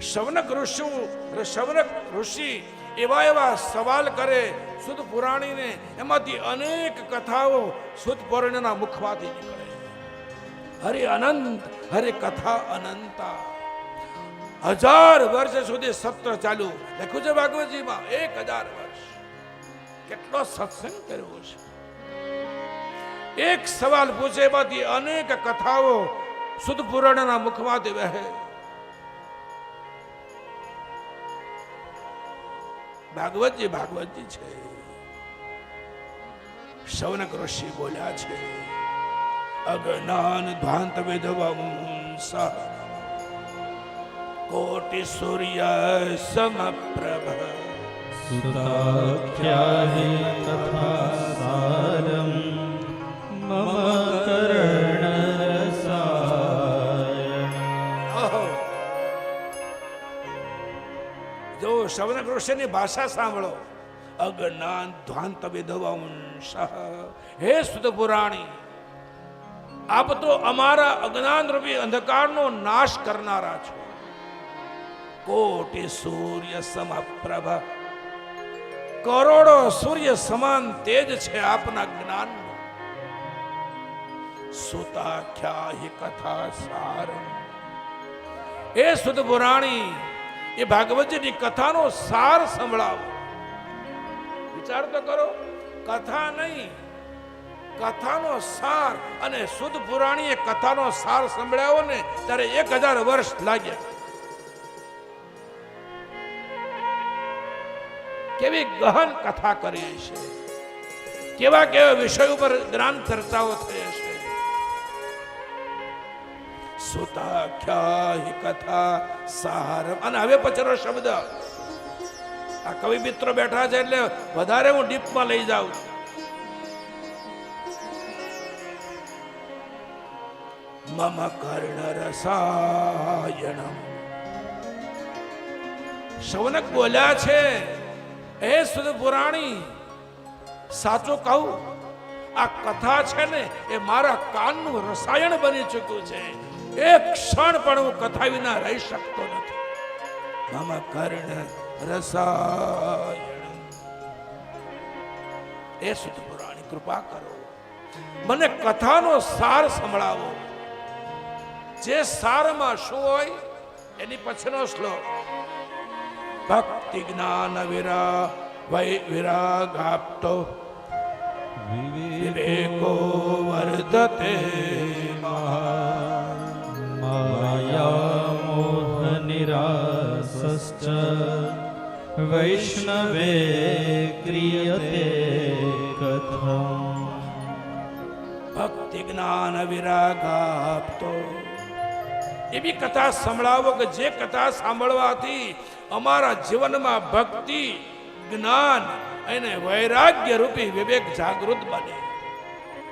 શવનક ઋષિ શવનક ઋષિ એવા એવા સવાલ કરે સુદ પુરાણીને. એમાંથી અનેક કથાઓ સુદ પુરાણના મુખમાંથી નીકળે હરે અનંત, હરે કથા અનંતા. હજાર વર્ષ સુધી સત્ર ચાલુ લખ્યું છે ભાગવતજીમાં, એક હજાર વર્ષ. કેટલો સત્સંગ કર્યો છે. એક સવાલ પૂછે એમાંથી અનેક કથાઓ સુદ પુરાણના મુખમાંથી વહે. ભાગવતજી ભાગવતજી છે. શૌનક ઋષિ બોલ્યા છે, અજ્ઞાન ધ્વાંત વિધવંસ કોટિ સૂર્ય સમપ્રભ. સુતાખ્યા તથા જો શવનક ઋષિની ભાષા સાંભળો. અજ્ઞાન ધ્વાંત વિધવંશ હે સુધ પુરાણી, આપ તો અમારા અજ્ઞાન રૂપી અંધકારનો નાશ કરનારા છો. કોટી સૂર્ય સમપ્રભ કરોડો સૂર્ય સમાન તેજ છે આપના જ્ઞાનનું. સુતાખ્યાહી કથા સાર એ સુધ પુરાણી એ ભાગવતજીની કથાનો સાર સંભળાવો. વિચાર તો કરો, કથા નહીં, કથાનો સાર અને શુદ્ધ પુરાણીએ કથાનો સાર સંભળાવો ને, ત્યારે એક હજાર વર્ષ લાગ્યા કેવી ગહન કથા કરી છે. કેવા કેવા વિષય ઉપર જ્ઞાન ચર્ચાઓ થઈ કથા સાર અને હવે પછીનો શબ્દ. આ કવિ મિત્રો બેઠા છે એટલે વધારે હું ડીપમાં લઈ જાઉં. મમ કર્ણ રસાયણમ. શૌનક બોલ્યા છે એ સુદ પુરાણી, સાચું કહું, આ કથા છે ને, એ મારા કાનનું રસાયણ બની ચૂક્યું છે. એક ક્ષણ પણ હું કથા વિના રહી શકતો નથી. મામા કર્ણ રસાયણ. એ સુદ પુરાણી કૃપા કરો. મને કથાનો સાર સંભળાવો. જે સારમાં શું હોય એની પછીનો શ્લોક. ભક્તિ જ્ઞાન વિરા વૈ વિરાગ આપતો વિવેકો વર્ધતે માયા વૈષ્ણવે કથમ ભક્તિ જ્ઞાન વિરાગ આપતો એવી કથા સંભળાવો કે જે કથા સાંભળવાથી અમારા જીવનમાં ભક્તિ, જ્ઞાન અને વૈરાગ્ય રૂપી વિવેક જાગૃત બને.